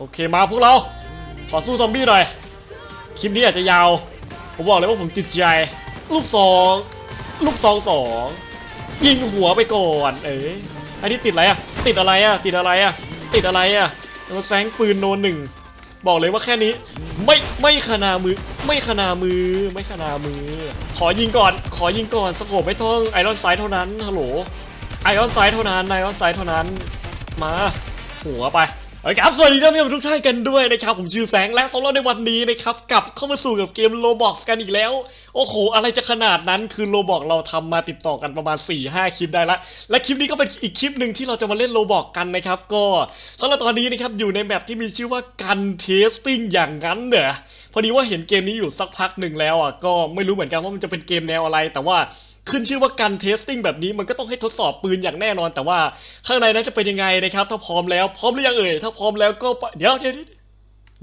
โอเคมาพวกเราขอสู้ซอมบี้หน่อย คลิปนี้อาจจะยาว ผมบอกเลยว่าผมติดใจ ลูกสองลูกสองสองยิงหัวไปก่อน เอ้ยไอ้นี่ติดอะไรอะติดอะไรอะติดอะไรอะติดอะไรอะมาแซงปืนโนนหนึ่งบอกเลยว่าแค่นี้ ไม่ไม่ขนามือ ไม่ขนามือ ไม่ขนามือ ขอยิงก่อน ขอยิงก่อนสโคปไม่ต้องไอรอนไซด์เท่านั้นฮัลโหลไอออนไซด์เท่านั้นไอออนไซด์เท่านั้น มา หัวไป โอเคครับสวัสดีท่านผู้ชมทุกท่านกันด้วยนะครับ ผมชื่อแสงและสำหรับในวันนี้นะครับกลับเข้ามาสู่กับเกมโลบอกกันอีกแล้ว โอ้โห อะไรจะขนาดนั้นคือโลบอกเราทำมาติดต่อกันประมาณ 4-5 คลิปได้ละ และคลิปนี้ก็เป็นอีกคลิปหนึ่งที่เราจะมาเล่นโลบอกกันนะครับ ก็สำหรับตอนนี้นะครับอยู่ในแมปที่มีชื่อว่ากันเทสติ้งอย่างนั้นเหรอพอดีว่าเห็นเกมนี้อยู่สักพักหนึ่งแล้วอะก็ไม่รู้เหมือนกันว่ามันจะเป็นเกมแนวอะไรแต่ว่า ขึ้นชื่อว่าการเทสติ้งแบบนี้มันก็ต้องให้ทดสอบปืนอย่างแน่นอน แต่ว่าข้างในนั้นจะเป็นยังไงนะครับ ถ้าพร้อมแล้วพร้อมหรือยังเอ่ยถ้าพร้อมแล้วก็เดี๋ยวเดี๋ยวเดี๋ยว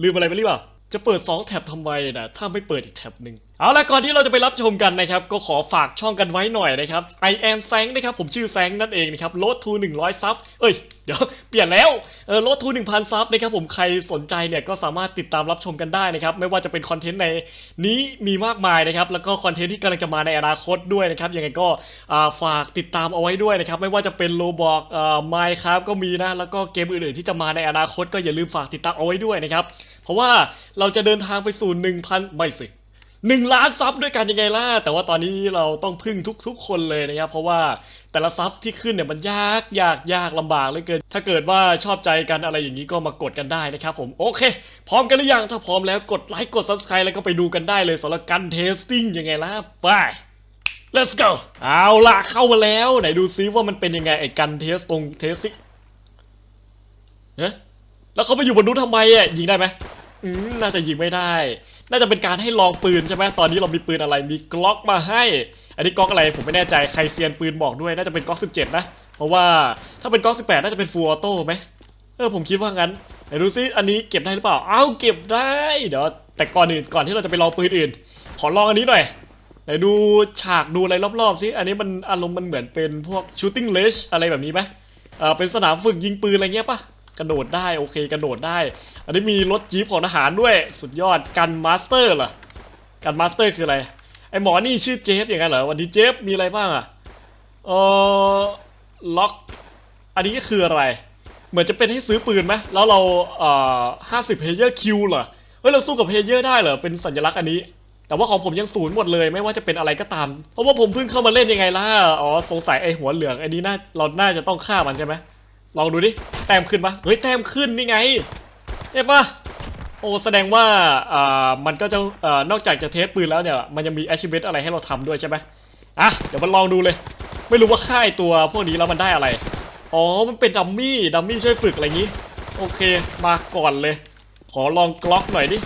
ลืมอะไรไปหรือเปล่าจะเปิด 2 แท็บทำไมนะถ้าไม่เปิดอีกแท็บหนึ่ง เอาละก่อนที่เราจะไปรับชมกันนะครับ ก็ขอฝากช่องกันไว้หน่อยนะครับ I am แซงนะครับ ผมชื่อแซงนั่นเองนะครับ Road to 100 ซับ เอ้ย เดี๋ยว เปลี่ยนแล้ว เออ Road to 1,000 ซับนะครับ ผม ใครสนใจเนี่ยก็สามารถติดตามรับชมกันได้นะครับ ไม่ว่าจะเป็นคอนเทนต์ในนี้มีมากมายนะครับ แล้วก็คอนเทนต์ที่กำลังจะมาในอนาคตด้วยนะครับ ยังไงก็ฝากติดตามเอาไว้ด้วยนะครับ ไม่ว่าจะเป็นโลบอกเอ่อไมค์ครับก็มีนะ แล้วก็เกมอื่นๆที่จะมาในอนาคต ก็อย่าลืมฝากติดตามเอาไว้ด้วยนะครับ เพราะว่าเราจะเดินทางไปสู่1,000ไม่สิ หนึ่งล้านซับด้วยกันยังไงล่ะ แต่ว่าตอนนี้เราต้องพึ่งทุกๆ คนเลยนะครับ เพราะว่าแต่ละซับที่ขึ้นเนี่ยมันยากยากยากลำบากเหลือเกิน ถ้าเกิดว่าชอบใจกันอะไรอย่างนี้ก็มากดกันได้นะครับผม โอเค พร้อมกันหรือยัง ถ้าพร้อมแล้วกดไลค์กด subscribe แล้วก็ไปดูกันได้เลยสำหรับกันเทสติ้งยังไงล่ะ ไป let's go เอาล่ะเข้ามาแล้ว ไหนดูซิว่ามันเป็นยังไงไอ้กันเทสตรงเทสซิเฮ้แล้วเขาไปอยู่บนนู้นทำไมอะยิงได้ไหมน่าจะยิงไม่ได้ น่าจะเป็นการให้ลองปืนใช่ไหมตอนนี้เรามีปืนอะไรมีกล็อกมาให้ อันนี้กล็อกอะไรผมไม่แน่ใจใครเซียนปืนบอกด้วยน่าจะเป็นกล็อก17นะเพราะว่าถ้าเป็นกล็อก18น่าจะเป็นฟูลออโต้ไหมเออผมคิดว่างั้นไหนดูซิอันนี้เก็บได้หรือเปล่าอ้าวเก็บได้เดี๋ยวแต่ก่อนอื่นก่อนที่เราจะไปลองปืนอื่น ขอลองอันนี้หน่อยไหนดูฉากดูอะไรรอบๆสิอันนี้มันอารมณ์มันเหมือนเป็นพวก shooting range อะไรแบบนี้ไหมเออเป็นสนามฝึกยิงปืนอะไรเงี้ยปะ กระโดดได้โอเคกระโดดได้ อันนี้มีรถจี๊ปของทหารด้วย สุดยอดกันมาสเตอร์เหรอกันมาสเตอร์คืออะไร ไอหมอนี่ชื่อเจฟอย่างนั้นเหรอวันนี้เจฟมีอะไรบ้างอะเออล็อก อันนี้ก็คืออะไร เหมือนจะเป็นให้ซื้อปืนไหมแล้วเราเอ่อห้าสิบเพเยอร์คิวเหรอเฮ้ยเราสู้กับเพเยอร์ได้เหรอเป็นสัญลักษณ์อันนี้แต่ว่าของผมยังศูนย์หมดเลยไม่ว่าจะเป็นอะไรก็ตาม เพราะว่าผมเพิ่งเข้ามาเล่นยังไงล่ะ อ๋อ สงสัยไอหัวเหลืองไอ้นี้น่าเราน่าจะต้องฆ่ามันใช่ไหม ลองดูดิ แต้มขึ้นปะเฮ้ย แต้มขึ้นนี่ไงเห็นปะโอ้แสดงว่าอ่ามันก็จะอ่อนอกจากจะเทสปืนแล้วเนี่ย มันยังมี achievement อะไรให้เราทำด้วยใช่ไหมอะ เดี๋ยวมาลองดูเลย ไม่รู้ว่าค่ายตัวพวกนี้แล้วมันได้อะไร อ๋อ มันเป็นดัมมี่ ดัมมี่ช่วยฝึกอะไรอย่างนี้ โอเค มาก่อนเลย ขอลองกล็อกหน่อยดิ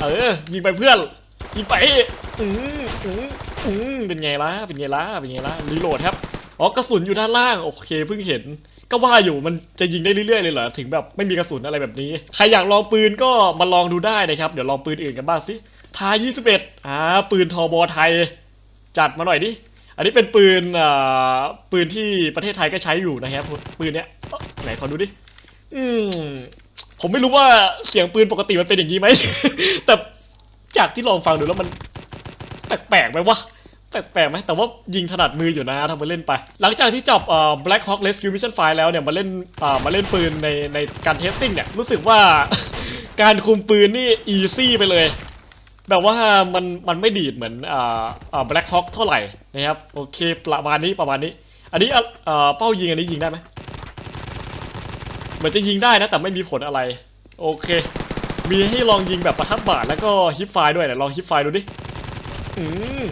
เออ ยิงไปเพื่อน ยิงไป อืมอืมอืมเป็นไงล่ะ เป็นไงล่ะ เป็นไงล่ะ รีโหลดครับ อ๋อกระสุนอยู่ด้านล่าง โอเค เพิ่งเห็น ก็ว่าอยู่มันจะยิงได้เรื่อยๆเลยเหรอถึงแบบไม่มีกระสุนอะไรแบบนี้ ใครอยากลองปืนก็มาลองดูได้นะครับเดี๋ยวลองปืนอื่นกันบ้างสิทา21อ่าปืนทอบอไทย จัดมาหน่อยดิอันนี้เป็นปืนอ่าปืนที่ประเทศไทยก็ใช้อยู่นะครับปืนเนี้ยไหนขอดูดิอืมผมไม่รู้ว่าเสียงปืนปกติมันเป็นอย่างนี้ไหมแต่จากที่ลองฟังดูแล้วมันแปลกๆไหมวะ แปลกๆไหมแต่ว่ายิงถนัดมืออยู่นะทำมาเล่นไป หลังจากที่จบเอ่อ Black Hawk Rescue Mission 5แล้วเนี่ยมาเล่นอ่ามาเล่นปืนในในการเทสติ้งเนี่ยรู้สึกว่า การคุมปืนนี่อีซี่ไปเลยแบบว่ามันมันไม่ดีดเหมือนอ่าอ่า Black Hawk เท่าไหร่นะครับโอเคประมาณนี้ประมาณนี้ อันนี้อะเอ่อเป้ายิงอันนี้ยิงได้ไหมเหมือนจะยิงได้นะแต่ไม่มีผลอะไร โอเค มีให้ลองยิงแบบประทัดบาดแล้วก็ฮิปไฟลด้วยเดี๋ยวลองฮิปไฟดูดิอืม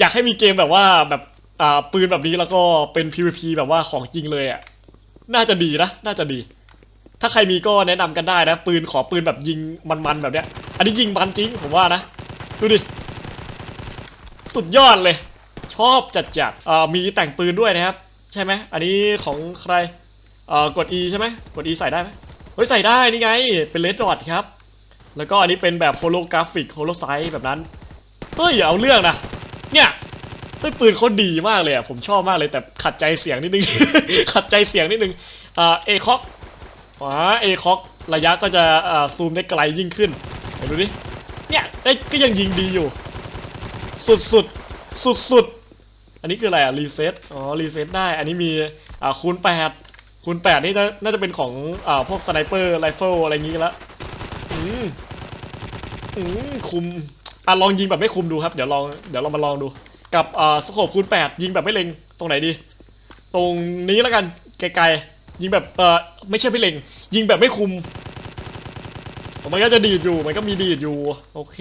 อยากให้มีเกมแบบว่าแบบอ่าปืนแบบนี้แล้วก็เป็น PVP แบบว่าของจริงเลยอะน่าจะดีนะน่าจะดี ถ้าใครมีก็แนะนำกันได้นะ ปืนขอปืนแบบยิงมันๆแบบเนี้ย อันนี้ยิงมันจริงผมว่านะดูดิสุดยอดเลย ชอบจัดจัดเอ่อมีแต่งปืนด้วยนะครับ ใช่ไหมอันนี้ของใครเอ่อกด E ใช่ไหมกด E ใส่ได้ไหมเฮ้ยใส่ได้นี่ไงเป็นเลดดอทครับ แล้วก็อันนี้เป็นแบบโฮโลกราฟิกโฮโลไซส์แบบนั้น เฮ้ยอย่าเอาเรื่องนะ เนี่ยเฮ้ยปืนเขาดีมากเลยอะผมชอบมากเลยแต่ขัดใจเสียงนิดนึง ขัดใจเสียงนิดนึงอ่าเอคอกขวาเอคอกระยะก็จะอ่าซูมได้ไกลยิ่งขึ้นไหนดูดิเนี่ยเอ้ก็ยังยิงดีอยู่ สุดสุดสุดสุดอันนี้คืออะไรอะรีเซ็ตอ๋อรีเซ็ตได้ อันนี้มีอ่าคูณแปดคูณแปดนี่น่าจะเป็นของอ่าพวกสไนเปอร์ไรเฟิลอะไรอย่างงี้ละอืมอืมคุม อะลองยิงแบบไม่คุมดูครับ เดี๋ยวลองเดี๋ยวเรามาลองดู กับอ่าสโคปคูณแปดยิงแบบไม่เล็งตรงไหนดี ตรงนี้แล้วกันไกลๆยิงแบบเออไม่ใช่ไม่เล็ง ยิงแบบไม่คุมมันก็จะดีดอยู่มันก็มีดีดอยู่โอเค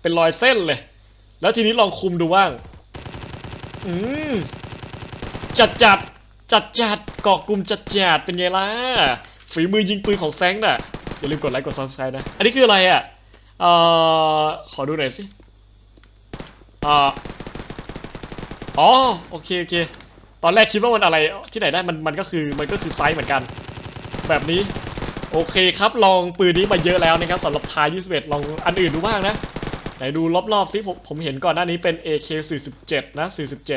เป็นรอยเส้นเลย แล้วทีนี้ลองคุมดูบ้างอืมจัดจัดจัดจัดเกาะกลุ่มจัดจัดเป็นไงล่ะฝีมือยิงปืนของแซงน่ะอย่าลืมกดไลค์กดซับสไครต์นะ อันนี้คืออะไรอะ เอ่อขอดูหน่อยสิอ่าอ๋อโอเคโอเค ตอนแรกคิดว่ามันอะไรที่ไหนได้มันมันก็คือมันก็คือไซส์เหมือนกัน แบบนี้ โอเคครับ ลองปืนนี้มาเยอะแล้วนะครับสำหรับทาย21 ลองอันอื่นดูบ้างนะไหนดูรอบๆซิผมผมเห็นก่อนหน้านี้เป็น AK 47นะ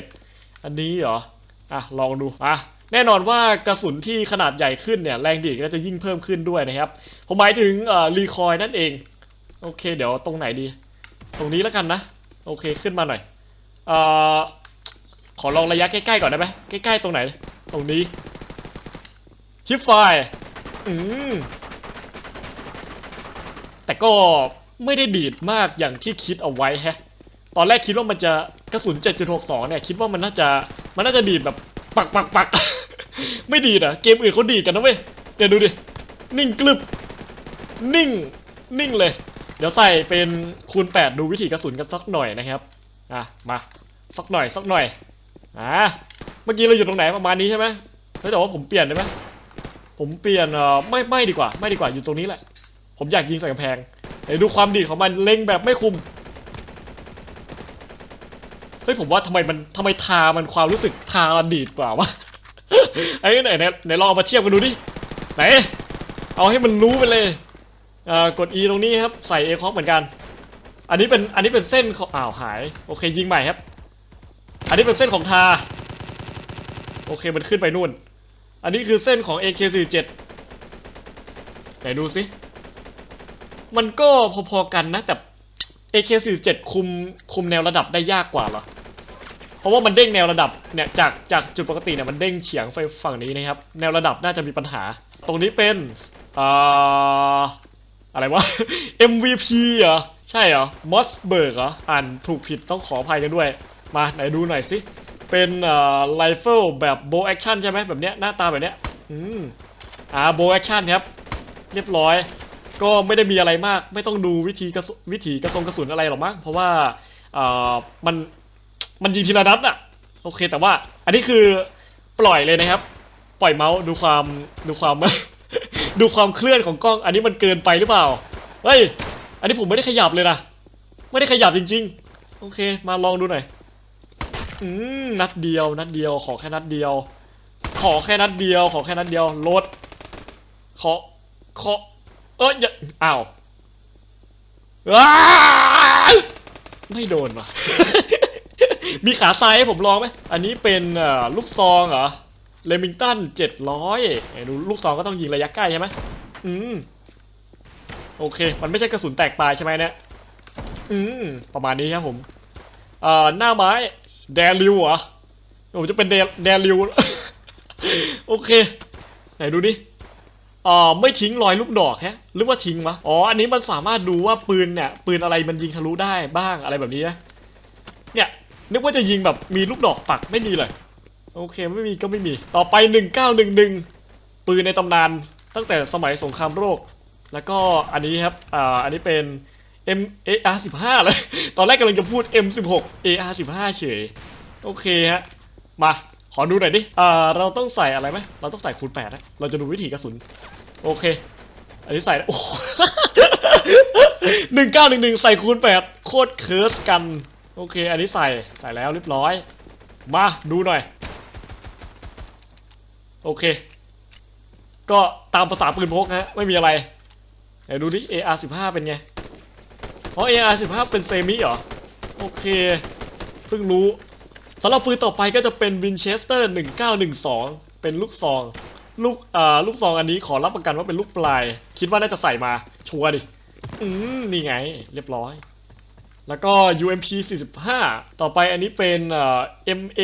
47 อันนี้เหรออะลองดูอะแน่นอนว่ากระสุนที่ขนาดใหญ่ขึ้นเนี่ยแรงดีดก็จะยิ่งเพิ่มขึ้นด้วยนะครับ ผมหมายถึงรีคอยนั่นเอง โอเค เดี๋ยวตรงไหนดี ตรงนี้แล้วกันนะ โอเคขึ้นมาหน่อยเอ่อขอลองระยะใกล้ๆก่อนได้ไหมใกล้ๆตรงไหน ตรงนี้ฮิปไฟอืมแต่ก็ไม่ได้ดีดมากอย่างที่คิดเอาไว้แฮะ ตอนแรกคิดว่ามันจะกระสุน 7.62 เนี่ย คิดว่ามันน่าจะมันน่าจะดีดแบบปักปักปักไม่ดีดอะเกมอื่นเขาดีดกันนะเว้ย เดี๋ยวดูดิ นิ่งกลึบ นิ่ง นิ่งเลย เดี๋ยวใส่เป็นคูณ 8 ดูวิธีกระสุนกันสักหน่อยนะครับอะมาสักหน่อยสักหน่อยอะเมื่อกี้เราอยู่ตรงไหนประมาณนี้ใช่ไหมแล้วแต่ว่าผมเปลี่ยนได้ไหมผมเปลี่ยนเอ่อไม่ไม่ดีกว่า ไม่ดีกว่าอยู่ตรงนี้แหละ ผมอยากยิงใส่กำแพงเดี๋ยวดูความดีของมันเล็งแบบไม่คุมเฮ้ยผมว่าทำไมมันทำไมทามันความรู้สึกทาดีดกว่าวะไอ้ไหนไหนไหนลองเอามาเทียบกันดูดิไหน เอาให้มันรู้ไปเลย อ่ากด E ตรงนี้ครับใส่ A คอกเหมือนกัน อันนี้เป็นอันนี้เป็นเส้นของอ้าวหายโอเคยิงใหม่ครับ อันนี้เป็นเส้นของทาโอเคมันขึ้นไปนู่น อันนี้คือเส้นของ AK47 ไหนดูสิมันก็พอๆกันนะแต่ AK47 คุมคุมแนวระดับได้ยากกว่าเหรอเพราะว่ามันเด้งแนวระดับเนี่ยจากจากจุดปกติเนี่ยมันเด้งเฉียงไปฝั่งนี้นะครับ แนวระดับน่าจะมีปัญหา ตรงนี้เป็นอ่า อะไรวะ MVP เหรอ ใช่เหรอมอสเบิร์กเหรอ อ่านถูกผิดต้องขออภัยกันด้วย มาไหนดูหน่อยสิ เป็นเอ่อไรเฟิลแบบโบแอคชั่นใช่ไหมแบบเนี้ยหน้าตาแบบเนี้ยอืมอ่าโบแอคชั่นครับ เรียบร้อย ก็ไม่ได้มีอะไรมาก ไม่ต้องดูวิธีกระวิธีกระทรงกระสุนอะไรหรอกมั้งเพราะว่าเอ่อมันมันยิงทีละนัดอะโอเคแต่ว่าอันนี้คือปล่อยเลยนะครับ ปล่อยเมาส์ดูความดูความ ดูความเคลื่อนของกล้อง อันนี้มันเกินไปหรือเปล่า เฮ้ย อันนี้ผมไม่ได้ขยับเลยนะ ไม่ได้ขยับจริง ๆ โอเค มาลองดูหน่อย อืม นัดเดียว นัดเดียว ขอแค่นัดเดียว ขอแค่นัดเดียว ขอแค่นัดเดียว ลด ขอ ขอ เอ้ยอย่าอ้าวอ้าไม่โดนว่ะ มีขาซ้ายให้ผมลองไหม อันนี้เป็นลูกซองเหรอ เลมิงตันเจ็ดร้อยดูลูกซองก็ต้องยิงระยะใกล้ใช่ไหมอืมโอเค มันไม่ใช่กระสุนแตกตายใช่ไหมเนี่ย อืม ประมาณนี้ครับผม อ่อหน้าไม้ แดริวเหรอผมจะเป็นแดแดริว โอเค ไหนดูดิอ่าไม่ทิ้งรอยลูกดอกแฮะ หรือว่าทิ้งวะ อ๋อ อันนี้มันสามารถดูว่าปืนเนี่ย ปืนอะไรมันยิงทะลุได้บ้างอะไรแบบนี้นะ เนี่ย นึกว่าจะยิงแบบมีลูกดอกปักไม่มีเลย โอเคไม่มีก็ไม่มี ต่อไป 1911 ปืนในตำนานตั้งแต่สมัยสงครามโลกแล้วก็อันนี้ครับอ่าอันนี้เป็น M AR 15เลย ตอนแรกกำลังจะพูด M16 AR 15เฉย โอเคฮะ มา ขอดูหน่อยดิอ่าเราต้องใส่อะไรไหมเราต้องใส่คูณ8นะเราจะดูวิธีกระสุน โอเค อันนี้ใส่ โอ้หนึ่งเก้าหนึ่งหนึ่งใส่คูณแปดโคตรเคิร์สกัน โอเค อันนี้ใส่ ใส่แล้วเรียบร้อย มาดูหน่อย โอเค ก็ตามภาษาปืนพกฮะ ไม่มีอะไรไหนดูดิ AR 15 เป็นไงอ๋อ AR 15 เป็นเซมิเหรอ โอเค เพิ่งรู้สำหรับปืนต่อไปก็จะเป็น Winchester 1912 เป็นลูกซอง ลูกอ่าลูกซองอันนี้ขอรับประกันว่าเป็นลูกปลาย คิดว่าน่าจะใส่มาชัวร์ดิ อืมนี่ไง เรียบร้อย แล้วก็ UMP 45 ต่อไปอันนี้เป็นเอ่อ MA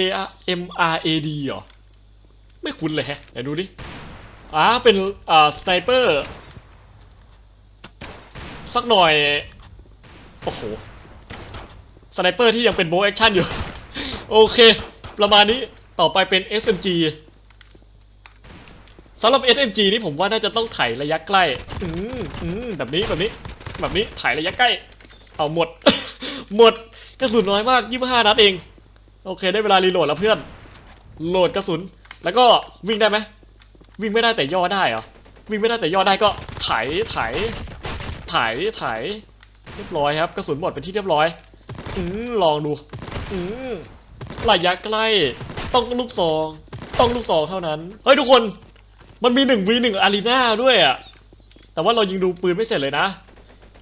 MRAD เหรอ ไม่คุ้นเลยแฮะเดี๋ยวดูดิอ่าเป็นอ่าสไนเปอร์สักหน่อย โอ้โหสไนเปอร์ที่ยังเป็นโบแอคชั่นอยู่ โอเค ประมาณนี้ต่อไปเป็น SMG สำหรับ SMG นี่ผมว่าน่าจะต้องไถระยะใกล้ อืมอืมแบบนี้แบบนี้ แบบนี้ไถระยะใกล้ เอาหมด หมดกระสุนน้อยมาก 25 นัดเอง โอเค ได้เวลารีโหลดแล้วเพื่อน โหลดกระสุน แล้วก็วิ่งได้ไหมวิ่งไม่ได้แต่ย่อได้เหรอวิ่งไม่ได้แต่ย่อได้ก็ไถไถไถไถเรียบร้อยครับกระสุนหมดเป็นที่เรียบร้อยอืมลองดูอืมระยะใกล้ต้องลูกซองต้องลูกซองเท่านั้นเฮ้ยทุกคนมันมีหนึ่งวีหนึ่งอารีนาด้วยอะแต่ว่าเรายิงดูปืนไม่เสร็จเลยนะ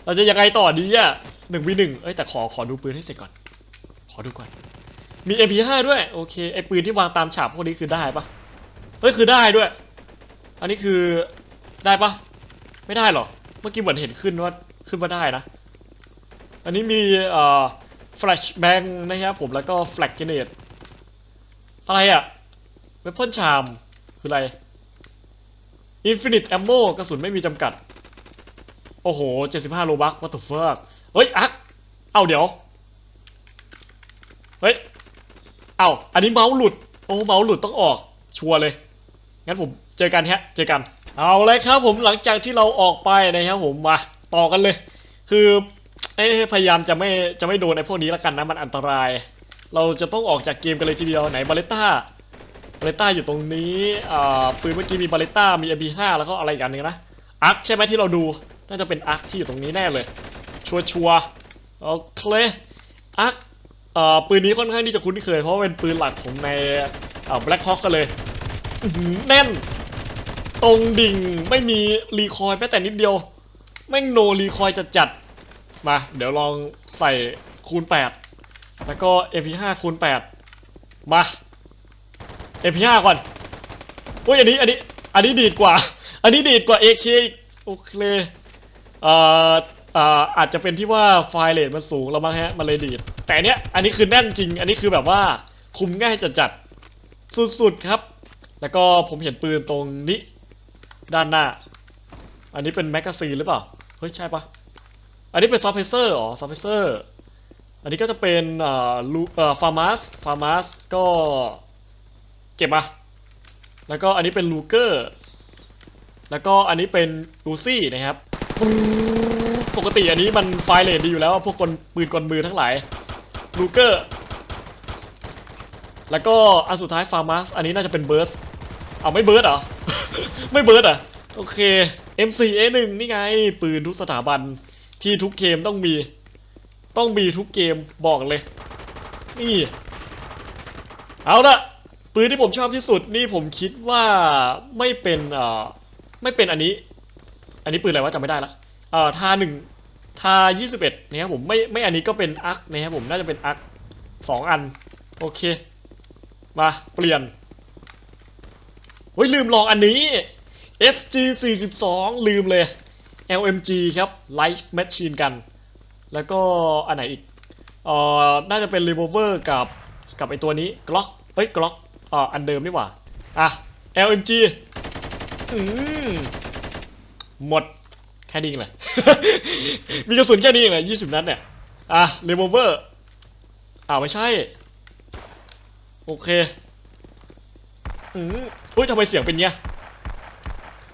เราจะยังไงต่อดีอะหนึ่งวีหนึ่งเอ้ยแต่ขอขอดูปืนให้เสร็จก่อน ขอดูก่อน มี MP5 ด้วย โอเค ไอปืนที่วางตามฉากพวกนี้คือได้ปะเฮ้ย คือได้ด้วย อันนี้คือได้ปะไม่ได้หรอ เมื่อกี้เหมือนเห็นขึ้นว่าขึ้นว่าได้นะ อันนี้มีเอ่อ flash bang นะครับผมแล้วก็ flag grenade อะไรอะ weapon charm คืออะไร infinite ammo กระสุนไม่มีจำกัด โอ้โห 75 โลบัก what the fuck เฮ้ย อัก เอ้าเดี๋ยว เฮ้ย เอ้าอันนี้เมาส์หลุด โอ้เมาส์หลุดต้องออกชัวร์เลย งั้นผมเจอกันฮะ เจอกัน เอาเลยครับผมหลังจากที่เราออกไปนะครับผมมาต่อกันเลย คือเอ้ยพยายามจะไม่จะไม่โดนไอ้พวกนี้ละกันนะมันอันตราย เราจะต้องออกจากเกมกันเลยทีเดียวไหนบาเลต้าบาเลต้าอยู่ตรงนี้อ่าปืนเมื่อกี้มีบาเลต้ามี MP5 แล้วก็อะไรกันหนึงนะอาร์คใช่ไหมที่เราดูน่าจะเป็นอาร์คที่อยู่ตรงนี้แน่เลย ชัวร์ชัวร์โอเคอาร์คเอ่อ ปืนนี้ค่อนข้างที่จะคุ้นเคย เพราะเป็นปืนหลักของในเอ่อ Black Hawk กันเลยแน่น ตรงดิ่งไม่มีรีคอยล์แม้แต่นิดเดียวแม่งโนรีคอยล์จะจัดมา เดี๋ยวลองใส่คูณ 8 แล้วก็ MP5 คูณ 8 มา MP5 ก่อนโอ้ยอันนี้อันนี้อันนี้ดีดกว่า อันนี้ดีดกว่า AK อีกโอเคเอ่ออ่ออาจจะเป็นที่ว่าไฟล์เรทมันสูงแล้วมั้งฮะ มันเลยดีด แต่เนี้ยอันนี้คือแน่นจริง อันนี้คือแบบว่าคุมง่ายจัดๆสุดๆครับ แล้วก็ผมเห็นปืนตรงนี้ ด้านหน้า อันนี้เป็นแมกกาซีนหรือเปล่า เฮ้ยใช่ปะอันนี้เป็นซับเพเซอร์อ๋อซับเพเซอร์ อันนี้ก็จะเป็นอ่อลูเอ่อฟาร์มัสฟาร์มัสก็เก็บมา แล้วก็อันนี้เป็นลูเกอร์ แล้วก็อันนี้เป็นลูซี่นะครับ ปกติอันนี้มันไฟเลทดีอยู่แล้วพวกคนปืนกลมือทั้งหลาย ลูเกอร์ แล้วก็อันสุดท้ายฟาร์มัสอันนี้น่าจะเป็นเบิร์สเอาไม่เบิร์ดเหรอ ไม่เบิร์ดเหรอะ โอเค M4A1 นี่ไง ปืนทุกสถาบันที่ทุกเกมต้องมี ต้องมีทุกเกมบอกเลย นี่ เอาละปืนที่ผมชอบที่สุดนี่ผมคิดว่าไม่เป็นเอ่อไม่เป็นอันนี้ อันนี้ปืนอะไรวะจำไม่ได้ละเอ่อท่าหนึ่ง ทา 21 นะครับผมไม่ไม่อันนี้ก็เป็นอาร์คนะครับผมน่าจะเป็นอาร์คสองอัน โอเค มาเปลี่ยนเฮ้ยลืมลองอันนี้ FG 42ลืมเลย LMG ครับ Light Machine Gun แล้วก็อันไหนอีกเอ่อน่าจะเป็น Revolver กับกับไอตัวนี้ Glock เฮ้ย Glock อ่าอันเดิมนี่หว่า อะ LMG อืมหมด ค่นี้เองเลยมีกระสุนแค่นี้เองเลย20นัดเนี่ย อะ Revolver อ่าไม่ใช่ โอเค อืมอุ้ยทำไมเสียงเป็นเงี้ย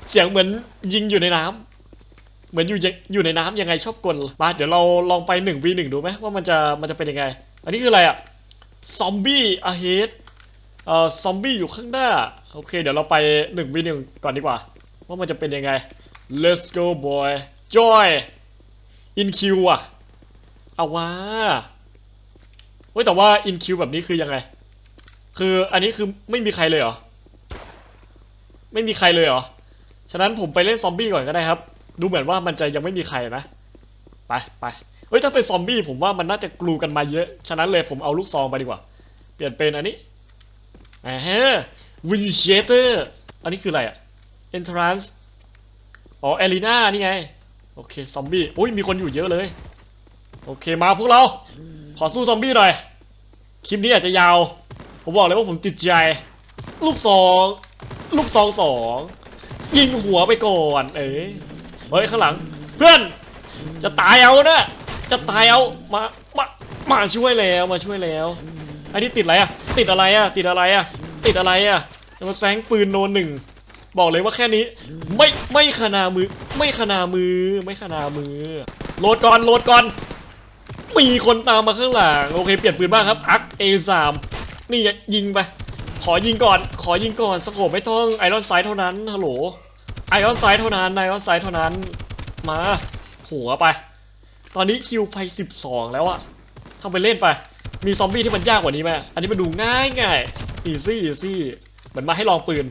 เสียงเหมือนยิงอยู่ในน้ำ เหมือนอยู่อยู่ในน้ำยังไงชอบกลมาเดี๋ยวเราลองไป1 v 1ดูไหมว่ามันจะมันจะเป็นยังไง อันนี้คืออะไรอะซอมบี้อะเฮดเอ่อซอมบี้อยู่ข้างหน้า โอเค เดี๋ยวเราไป1 v 1ก่อนดีกว่า ว่ามันจะเป็นยังไง let's go boy joy in Q อะ เอาว่าเฮ้ยแต่ว่า in Q แบบนี้คือยังไง คืออันนี้คือไม่มีใครเลยเหรอ ไม่มีใครเลยเหรอ ฉะนั้นผมไปเล่นซอมบี้ก่อนก็ได้ครับ ดูเหมือนว่ามันจะยังไม่มีใครนะ ไปไปเฮ้ยถ้าเป็นซอมบี้ผมว่ามันน่าจะกลูกันมาเยอะ ฉะนั้นเลยผมเอาลูกซองไปดีกว่า เปลี่ยนเป็นอันนี้อ่าฮะวินเชเตอร์ อันนี้คืออะไรอะ entrance อ๋อ arena นี่ไง โอเคซอมบี้อุ้ยมีคนอยู่เยอะเลย โอเคมาพวกเรา ขอสู้ซอมบี้หน่อย คลิปนี้อาจจะยาว ผมบอกเลยว่าผมติดใจ ลูกสอง ลูกสองสอง ยิงหัวไปก่อน เอ้ยเฮ้ยข้างหลัง เพื่อน จะตายเอานะจะตายเอามา มา มาช่วยแล้ว มาช่วยแล้ว อันนี้ติดอะไรอะติดอะไรอะติดอะไรอะติดอะไรอะจะมาแซงปืนโนนหนึ่ง บอกเลยว่าแค่นี้ ไม่ไม่ขนามือ ไม่ขนามือ ไม่ขนามือโหลดก่อนโหลดก่อน มีคนตามมาข้างหลังโอเคเปลี่ยนปืนบ้างครับอัก A3 นี่ยิงไปขอยิงก่อน ขอยิงก่อนสโคปไม่ต้องไอรอนไซด์เท่านั้นฮัลโหลไอรอนไซด์เท่านั้นไอรอนไซด์เท่านั้นมาหัวไป ตอนนี้คิวไป 12 แล้วอะทำไปเล่นไป มีซอมบี้ที่มันยากกว่านี้ไหมอันนี้มันดูง่ายง่ายอีซี่อีซี่เหมือนมาให้ลองปืน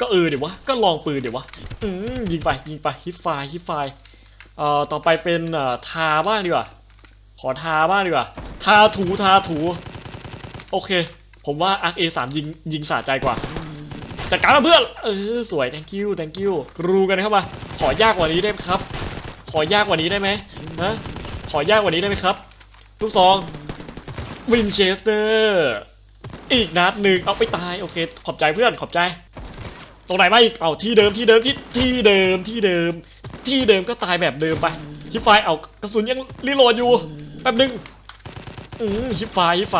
ก็เออเดี๋ยววะ ก็ลองปืนเดี๋ยววะอืมยิงไปยิงไปฮิตไฟฮิตไฟเอ่อต่อไปเป็นเอ่อทาบ้างดีกว่า ขอทาบ้างดีกว่า ทาถูทาถูโอเค ผมว่าอาร์เอสามยิงยิงสะใจกว่าจัดการมาเพื่อนเออสวย thank you thank you กรูกันเข้ามา ขอยากกว่านี้ได้ไหมครับ ขอยากกว่านี้ได้ไหมฮะขอยากกว่านี้ได้ไหมครับลูกซองวินเชสเตอร์ อีกนัดหนึ่งเอาไปตาย โอเค ขอบใจเพื่อนขอบใจ ตรงไหนมาอีกเอาที่เดิมที่เดิมที่ที่เดิมที่เดิม ที่เดิมก็ตายแบบเดิมไปฮิปไฟเอากระสุนยังรีโหลดอยู่แป๊บนึงอืมฮิปไฟฮิปไฟ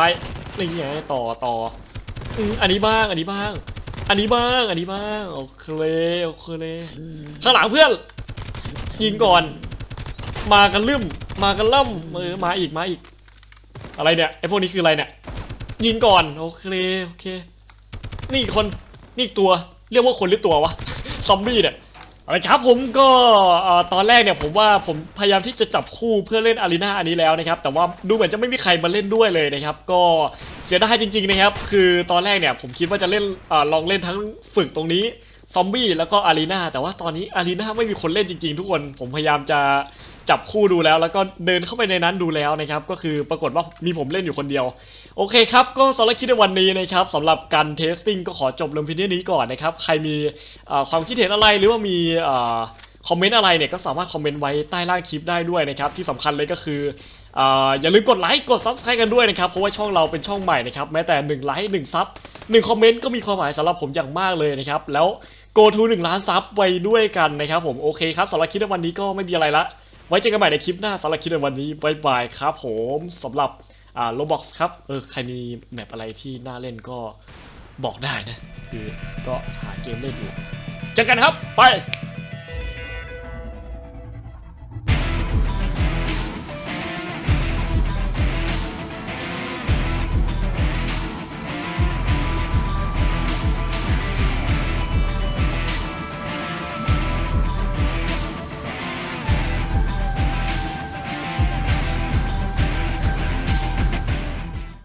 นี่ไงต่อต่ออืมอันนี้บ้างอันนี้บ้าง อันนี้บ้างอันนี้บ้างโอเคโอเคข้างหลังเพื่อน ยิงก่อน มากันลืมมากันล่ำเออมาอีกมาอีก อะไรเนี่ยไอพวกนี้คืออะไรเนี่ยยิงก่อนโอเคโอเค นี่คนนี่ตัว เรียกว่าคนหรือตัววะ ซอมบี้เนี่ยเอาละครับผมก็ตอนแรกเนี่ยผมว่าผมพยายามที่จะจับคู่เพื่อเล่นอารีนาอันนี้แล้วนะครับ แต่ว่าดูเหมือนจะไม่มีใครมาเล่นด้วยเลยนะครับ ก็เสียดายจริงๆนะครับ คือตอนแรกเนี่ยผมคิดว่าจะเล่นอลองเล่นทั้งฝึกตรงนี้ ซอมบี้แล้วก็อารีนาแต่ว่าตอนนี้อารีนาไม่มีคนเล่นจริงๆ ทุกคน ผมพยายามจะจับคู่ดูแล้ว แล้วก็เดินเข้าไปในนั้นดูแล้วนะครับ ก็คือปรากฏว่ามีผมเล่นอยู่คนเดียว โอเคครับ ก็สำหรับคลิปในวันนี้นะครับสำหรับการเทสติ้งก็ขอจบลงเพียงเท่านี้ก่อนนะครับ ใครมีความคิดเห็นอะไรหรือว่ามีคอมเมนต์อะไรเนี่ยก็สามารถคอมเมนต์ไว้ใต้ล่างคลิปได้ด้วยนะครับที่สำคัญเลยก็คือ อย่าลืมกดไลค์กดซับสไครต์กันด้วยนะครับ เพราะว่าช่องเราเป็นช่องใหม่นะครับ แม้แต่1ไลค์1ซับ1คอมเมนต์ก็มีความหมายสำหรับผมอย่างมากเลยนะครับ แล้ว go to 1ล้านซับไปด้วยกันนะครับผมโอเคครับสำหรับคลิปในวันนี้ก็ไม่มีอะไรละ ไว้เจอกันใหม่ในคลิปหน้าสำหรับคลิปในวันนี้บายบายครับผมสำหรับอ่าโลบ็อกครับเออใครมีแมปอะไรที่น่าเล่นก็บอกได้นะ คือก็หาเกมเล่นอยู่เจอกันครับไป